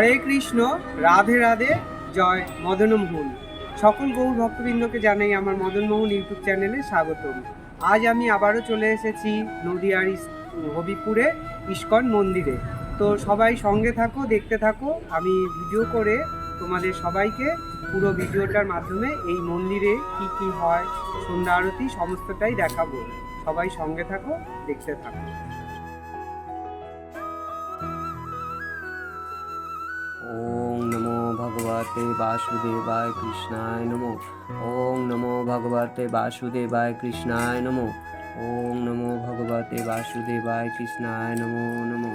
হরে কৃষ্ণ, রাধে রাধে, জয় মদনমোহন সকল গৌর ভক্তবৃন্দকে জানাই আমার মদনমোহন ইউটিউব চ্যানেলে স্বাগতম। আজ আমি আবারও চলে এসেছি নদিয়ার হবিপুরে ইস্কন মন্দিরে। তো সবাই সঙ্গে থাকো, দেখতে থাকো। আমি ভিডিও করে তোমাদের সবাইকে পুরো ভিডিওটার মাধ্যমে এই মন্দিরে কি কি হয়, সন্ধ্যা আরতি, সমস্তটাই দেখাবো। সবাই সঙ্গে থাকো, দেখতে থাকো। ভগবতে বাসুদেবায় কৃষ্ণায় নমো ওং নমো ভগবতে বাসুদেবায় কৃষ্ণায় নমো ওং নমো ভগবতে বাসুদেবায় কৃষ্ণায় নমো নমো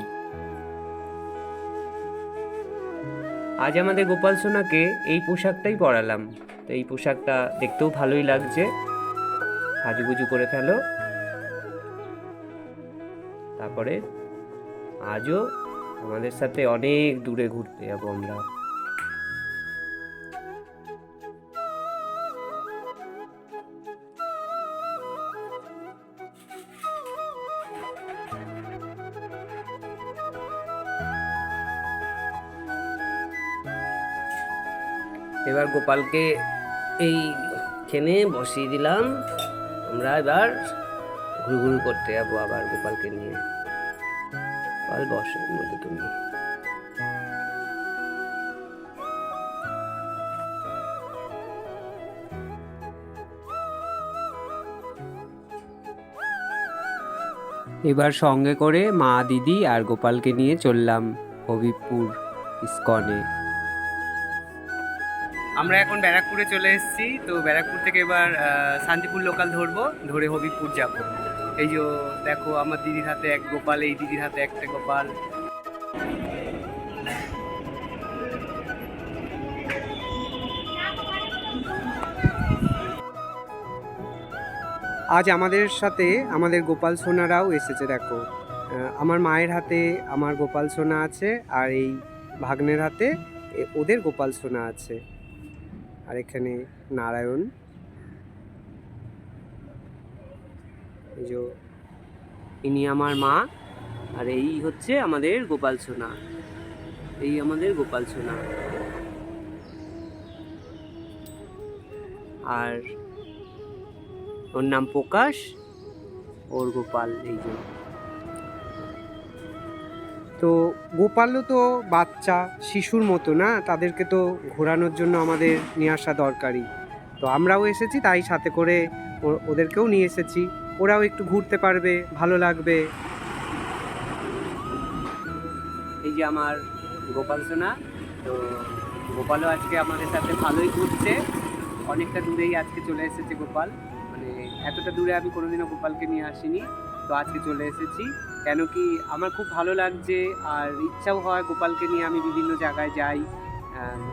আজ আমাদের গোপাল সোনাকে এই পোশাকটাই পরালাম। তো এই পোশাকটা দেখতেও ভালোই লাগছে। সাজুগুজু করে ফেলো। তারপরে আজও আমাদের সাথে অনেক দূরে ঘুরতে যাব আমরা। এবার গোপালকে এইখানে বসিয়ে দিলাম। আমরা এবার ঘুরু ঘুরু করতে যাব আবার গোপালকে নিয়ে। গোপাল, বসো মধ্যে তুমি। এবার সঙ্গে করে মা, দিদি আর গোপালকে নিয়ে চললাম হবিবপুর ইস্কনে। আমরা এখন ব্যারাকপুরে চলে এসেছি। তো ব্যারাকপুর থেকে এবার শান্তিপুর লোকাল ধরবো। ধরে হবিপুর যাব। এই যে দেখো, আমার দিদির হাতে এক গোপাল, এই দিদির হাতে একটা গোপাল। আজ আমাদের সাথে আমাদের গোপাল সোনারাও এসেছে, দেখো। আমার মায়ের হাতে আমার গোপাল সোনা আছে, আর এই ভাগ্নের হাতে ওদের গোপাল সোনা আছে। আর এখানে নারায়ণ। ইনি আমার মা, আর এই হচ্ছে আমাদের গোপাল সোনা। এই আমাদের গোপাল সোনা। আর ওর নাম প্রকাশ, ওর গোপাল, এই যে। তো গোপালও তো বাচ্চা, শিশুর মতো না, তাদেরকে তো ঘোরানোর জন্য আমাদের নিয়ে আসা দরকারই। তো আমরাও এসেছি, তাই সাথে করে ওদেরকেও নিয়ে এসেছি। ওরাও একটু ঘুরতে পারবে, ভালো লাগবে। এই যে আমার গোপাল সোনা, তো গোপালও আজকে আমাদের সাথে ভালোই ঘুরছে। অনেকটা দূরেই আজকে চলে এসেছে গোপাল। মানে এতটা দূরে আমি কোনোদিনও গোপালকে নিয়ে আসিনি। তো আজকে চলে এসেছি। কেন কি আমার খুব ভালো লাগছে আর ইচ্ছাও হয় গোপালকে নিয়ে আমি বিভিন্ন জায়গায় যাই।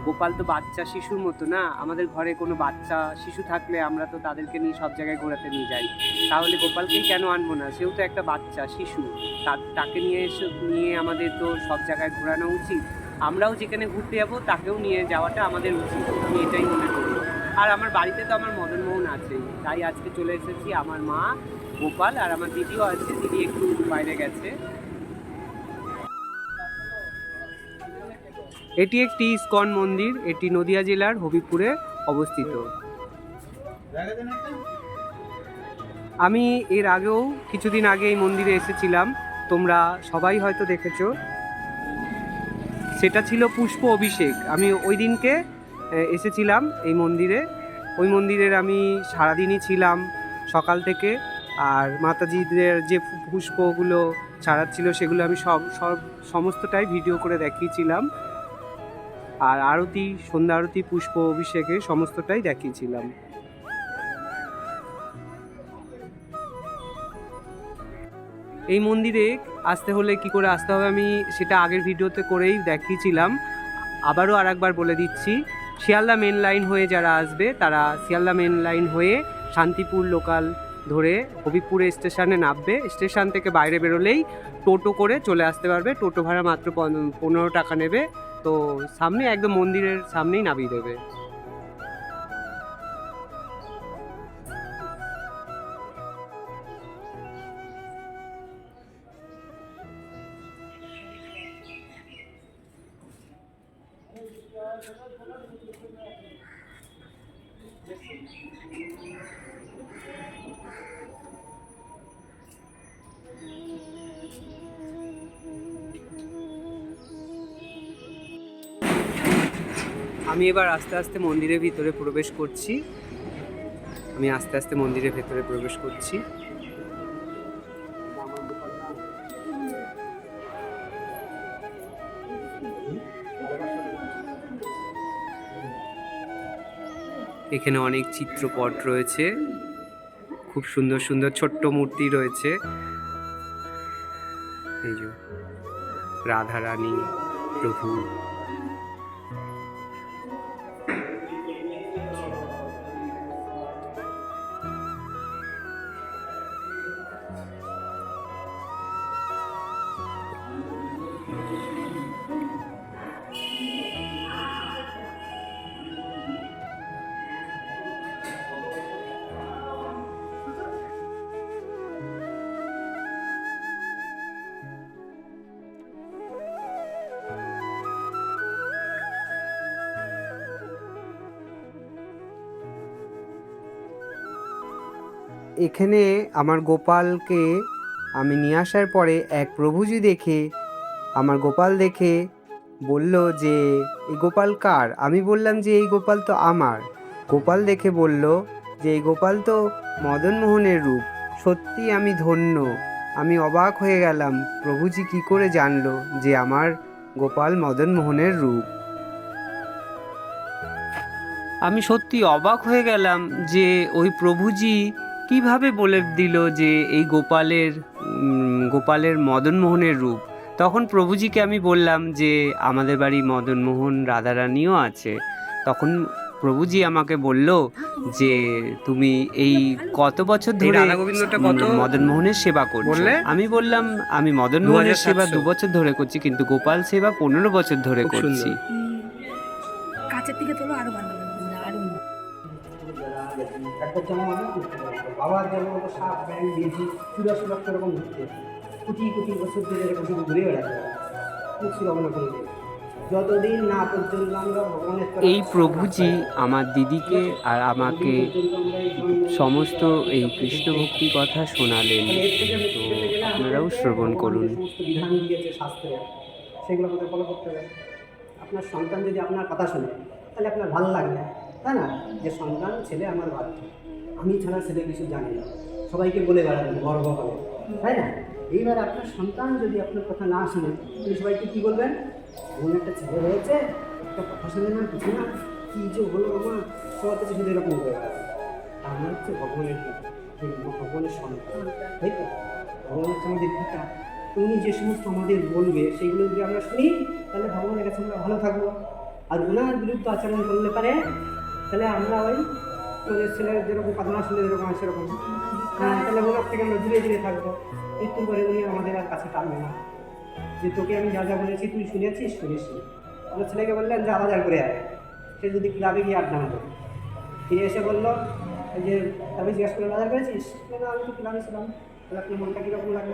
গোপাল তো বাচ্চা শিশুর মতো না, আমাদের ঘরে কোনো বাচ্চা শিশু থাকলে আমরা তো তাদেরকে নিয়ে সব জায়গায় ঘোরাতে নিয়ে যাই। তাহলে গোপালকেই কেন আনব না? সেও তো একটা বাচ্চা, শিশু। তাকে নিয়ে এসে, নিয়ে আমাদের তো সব জায়গায় ঘোরানো উচিত। আমরাও যেখানে ঘুরতে যাব, তাকেও নিয়ে যাওয়াটা আমাদের উচিত। আমি এটাই মনে করি। আর আমার বাড়িতে তো আমার মদনমোহন আছেই, তাই আজকে চলে এসেছি আমার মা গোপাল আর আমার দিদিও আছে, দিদি একটু বাইরে গেছে। এটি একটি ইস্কন মন্দির, এটি নদিয়া জেলার হবিপুরে অবস্থিত। আমি এর আগেও কিছুদিন আগে এই মন্দিরে এসেছিলাম, তোমরা সবাই হয়তো দেখেছ। সেটা ছিল পুষ্প অভিষেক। আমি ওই দিনকে এসেছিলাম এই মন্দিরে। ওই মন্দিরের আমি সারাদিনই ছিলাম, সকাল থেকে আর মাতাজিদের যে পুষ্পগুলো ছাড়াচ্ছিল সেগুলো আমি সব সব সমস্তটাই ভিডিও করে দেখিয়েছিলাম। আর আরতি, সন্ধ্যা আরতি, পুষ্প অভিষেকে সমস্তটাই দেখিয়েছিলাম। এই মন্দিরে আসতে হলে কি করে আসতে হবে আমি সেটা আগের ভিডিওতে করেই দেখিয়েছিলাম। আবারও আরেকবার বলে দিচ্ছি, শিয়ালদা মেন লাইন হয়ে যারা আসবে তারা শিয়ালদা মেন লাইন হয়ে শান্তিপুর লোকাল ধরে হবিপুরে স্টেশনে নামবে। স্টেশন থেকে বাইরে বেরোলেই টোটো করে চলে আসতে পারবে। টোটো ভাড়া মাত্র পন- পনেরো টাকা নেবে। তো সামনে একদম মন্দিরের সামনেই নামিয়ে দেবে। আমি এবার আস্তে আস্তে মন্দিরের ভিতরে প্রবেশ করছি। আমি আস্তে আস্তে মন্দিরের ভেতরে প্রবেশ করছি। এখানে অনেক চিত্রপট রয়েছে। খুব সুন্দর সুন্দর ছোট্ট মূর্তি রয়েছে। এই যে রাধারানী প্রভু এখানে আমার গোপালকে আমি নিয়ে আসার পরে এক প্রভুজি দেখে, আমার গোপাল দেখে বলল যে, এই গোপাল কার? আমি বললাম যে, এই গোপাল তো আমার। গোপাল দেখে বলল যে, এই গোপাল তো মদন মোহনের রূপ। সত্যি আমি ধন্য। আমি অবাক হয়ে গেলাম। প্রভুজি কি করে জানলো যে আমার গোপাল মদন মোহনের রূপ? আমি সত্যি অবাক হয়ে গেলাম যে, ওই প্রভুজি কীভাবে বলে দিল যে এই গোপালের গোপালের মদনমোহনের রূপ? তখন প্রভুজিকে আমি বললাম যে আমাদের বাড়ি মদনমোহন রাধারানীও আছে। তখন প্রভুজি আমাকে বলল যে তুমি এই কত বছর ধরে মদনমোহনের সেবা করছ? বললে? আমি বললাম আমি মদনমোহনের 2700 সেবা দু বছর ধরে করছি কিন্তু গোপাল সেবা পনেরো বছর ধরে করছি। কাছের থেকে তোলো আরও ভালো বাবার যেমন সাপ ব্যাং দিয়েছি চুরাশি লক্ষ রকম ঘুরতে কোটি কোটি বছর ধরে এরকম শুধু ঘুরে বেড়াতে ছিল না কোনো যতদিন না পর্যন্ত আমরা ভগবানের তরফ এই প্রভুজি আমার দিদিকে আর আমাকে সমস্ত এই কৃষ্ণ ভক্তি কথা শোনালেন। তো। আপনারাও শ্রবণ করুন। বিধান দিয়েছে শাস্ত্রে সেগুলো আমাদের ফলো করতে হবে। আপনার সন্তান যদি আপনার কথা শোনে তাহলে আপনার ভালো লাগবে তাই না? যে সন্তান ছেলে আমার বাধ্য আমি ছাড়া ছেলে কিছু জানি না। সবাইকে বলে বেড়াবেন, গর্ব হবে। তাই না? এইবার আপনার সন্তান যদি আপনার কথা না শোনে আপনি সবাইকে কী বলবেন? এমন একটা ছেলে হয়েছে একটা কথা শুনে না, কিছু না, কী যে হলো আমার? সবার কাছে শুধু এরকম করে বেড়াবে আমরা হচ্ছে ভগবানের ভগবানের সন্তান। তাই তো? ভগবান হচ্ছে আমাদের পিতা। উনি যে সমস্ত আমাদের বলবে, সেগুলো যদি আমরা শুনি, তাহলে ভগবানের কাছে আমরা ভালো থাকব। আর ওনার বিরুদ্ধে আচরণ করলে পারে, তাহলে আমরা ওই তোদের ছেলের যেরকম কথা না শুনলে যেরকম হয় সেরকম। তাহলে ওনার থেকে আমরা দূরে দূরে থাকব। মৃত্যুর পরে উনি আমাদের আর কাছে টানবে না। যে তোকে আমি যা যা বলেছি তুই শুনেছিস? শুনিস আমার ছেলেকে বললেন যে বাজার করে আয়। সে যদি ক্লাবে গিয়ে আড্ডা মারবে ফিরে এসে বলল যে আমি জিজ্ঞাসা করে বাজার করেছিস? বলল, আমি তো ক্লাবে ছিলাম। তাহলে আপনার মনটা কীরকম লাগল?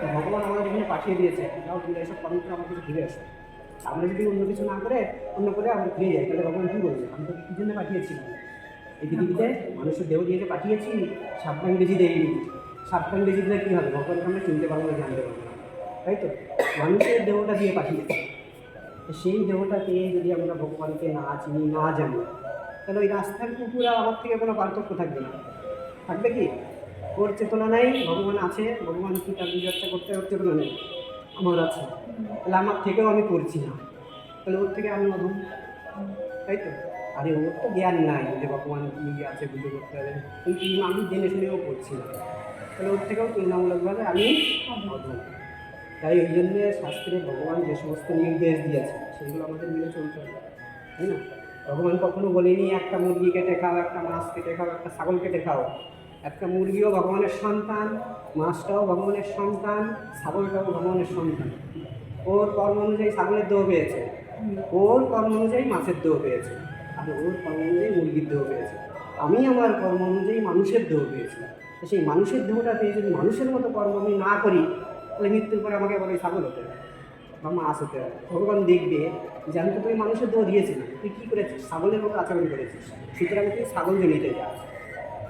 তো ভগবান আমাদের এখানে পাঠিয়ে দিয়েছে। যাও তুমি এসব কর্ম করে আমার কাছে ফিরে এসো। আমরা যদি অন্য কিছু না করে অন্য করে আমরা ফিরে যাই তাহলে ভগবান কী বলছে আমি তো কী জন্য পাঠিয়েছিলাম এই পৃথিবীতে মানুষের দেহ দিয়ে পাঠিয়েছি সাবধান বেজি দেয়নি। সাবধান বেজি দিলে কী হবে? ভগবানকে আমরা চিনতে পারব না, জানতে পারব তাই তো? মানুষের দেহটা দিয়ে পাঠিয়েছি। সেই দেহটা পেয়ে যদি আমরা ভগবানকে না চিনি, না জানি, তাহলে ওই রাস্তার কুকুর আমার থেকে কোনো পার্থক্য থাকবে না। থাকবে কি? ওর চেতনা নাই, ভগবান আছে, ভগবান কি তার বিচর্চা করতে ওর চেতনা নেই? আমার আছে। তাহলে আমার থেকেও আমি করছি না। তাহলে ওর থেকে আমি অধম তাই তো? আরে ওর তো জ্ঞান নাই যে ভগবান কি আছে বুঝে করতে হবে। কিন্তু আমি জেনে শুনেও করছি তাহলে ওর থেকেও তুলনামূলকভাবে আমি তাই ওই জন্যে শাস্ত্রে ভগবান যে সমস্ত নির্দেশ দিয়েছে, সেগুলো আমাদের মেনে চলতে হবে, তাই না? ভগবান কখনো বলেনি, একটা মুরগি কেটে খাও, একটা মাছ কেটে খাও, একটা ছাগল কেটে খাও। একটা মুরগিও ভগবানের সন্তান, মাছটাও ভগবানের সন্তান, ছাগলটাও ভগবানের সন্তান। ওর কর্ম অনুযায়ী ছাগলের দেহ পেয়েছে। ওর কর্ম অনুযায়ী মাছের দেহ পেয়েছে। আর ওর কর্ম অনুযায়ী মুরগির দেহ পেয়েছে আমি আমার কর্ম অনুযায়ী মানুষের দেহ পেয়েছিলাম। তো সেই মানুষের দেহটা পেয়ে যদি মানুষের মতো কর্ম আমি না করি, তাহলে মৃত্যুর পরে আমাকে বলে ছাগল হতে হবে। বা মাছ হতে পারে ভগবান দেখবে যে আমি তো তোকে মানুষের দেহ দিয়েছিলাম। তুই কী করেছিস? ছাগলের মতো আচরণ করেছিস। সুতরাং তুই ছাগল জমিতে যা।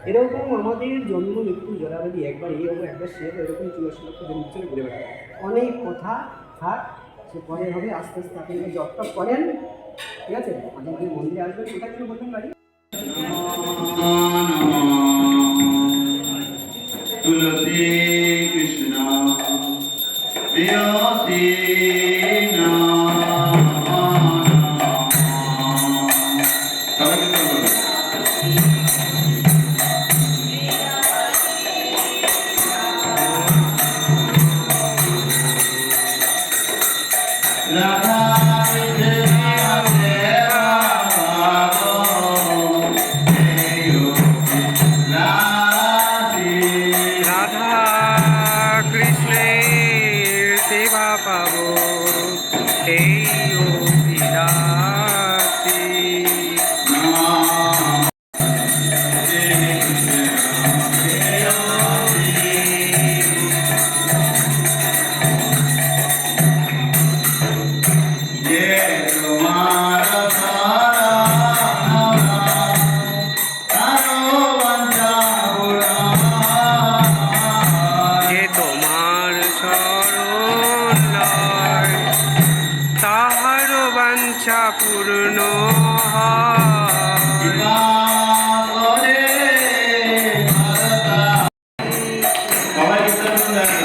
এরকম আমাদের জন্ম, মৃত্যু জলাবধি একবার এই হব একবার সে হব এরকম চুয়াশি জন্ম চলে ঘুরে বেড়াবে অনেক কথা থাক, সে পরে হবে, আস্তে আস্তে আপনি জব টপ করেন ঠিক আছে? আপনার মন্দিরে আসবেন কোথায় ছিল বলবেন বাড়ি? তুলসী কৃষ্ণ প্রিয় শ্রী সবাই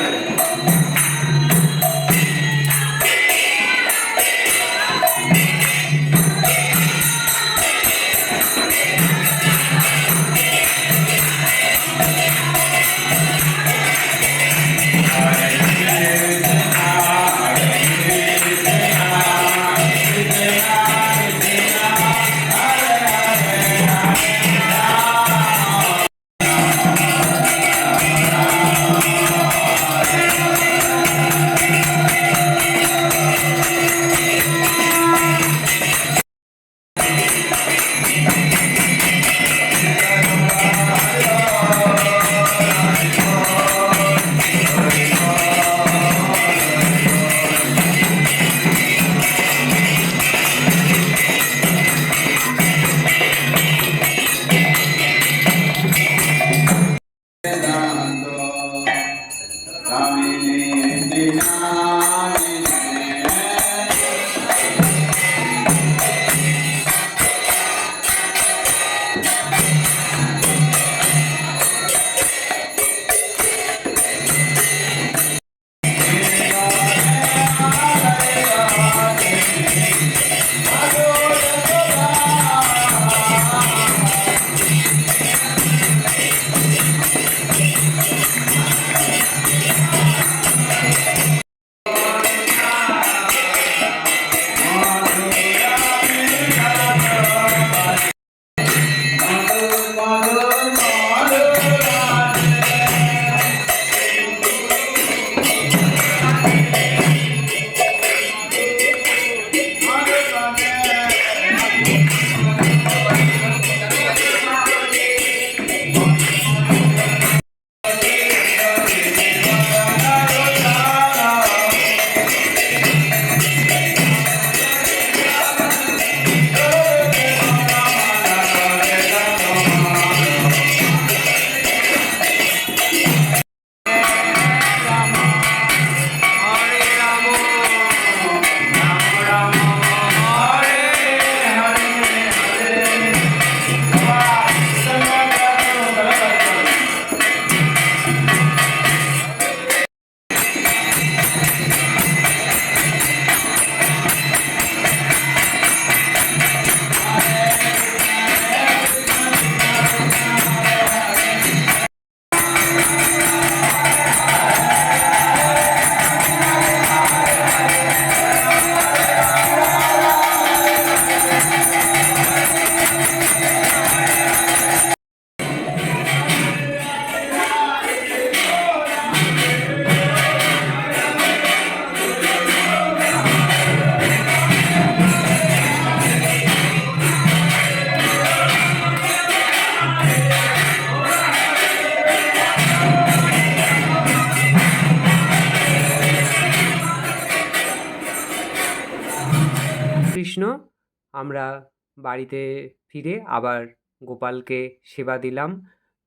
বাড়িতে ফিরে আবার গোপালকে সেবা দিলাম,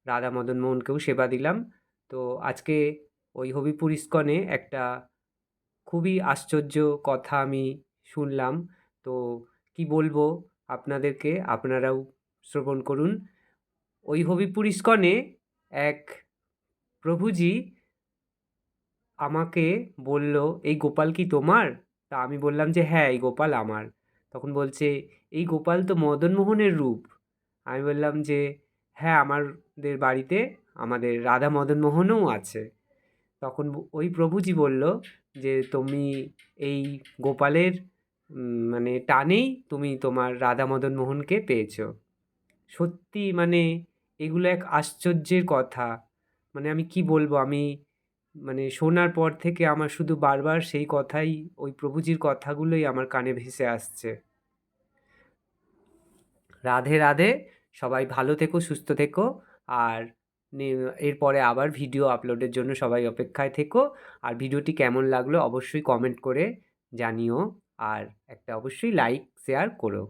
রাধা মদন মোহনকেও সেবা দিলাম। তো আজকে ওই হবিপুর ইস্কনে একটা খুবই আশ্চর্য কথা আমি শুনলাম। তো কি বলব আপনাদেরকে, আপনারাও শ্রবণ করুন। ওই হবিপুর ইস্কনে এক প্রভুজি আমাকে বলল, এই গোপাল কি তোমার? তা আমি বললাম যে হ্যাঁ এই গোপাল আমার। তখন বলছে, এই গোপাল তো মদনমোহনের রূপ। আমি বললাম যে হ্যাঁ আমাদের বাড়িতে আমাদের রাধা মদনমোহনও আছে। তখন ওই প্রভুজি বলল যে, তুমি এই গোপালের মানে টানেই তুমি তোমার রাধা মদন মোহনকে পেয়েছ। সত্যি মানে এগুলো এক আশ্চর্যের কথা। মানে আমি কি বলব? আমি মানে শোনার পর থেকে আমার শুধু বারবার সেই কথাই, ওই প্রভুজির কথাগুলোই আমার কানে ভেসে আসছে। রাধে রাধে, সবাই ভালো থেকো, সুস্থ থেকো। আর এরপরে আবার ভিডিও আপলোডের জন্য সবাই অপেক্ষায় থেকো। আর ভিডিওটি কেমন লাগল অবশ্যই কমেন্ট করে জানিও। আর একটা অবশ্যই লাইক, শেয়ার করো।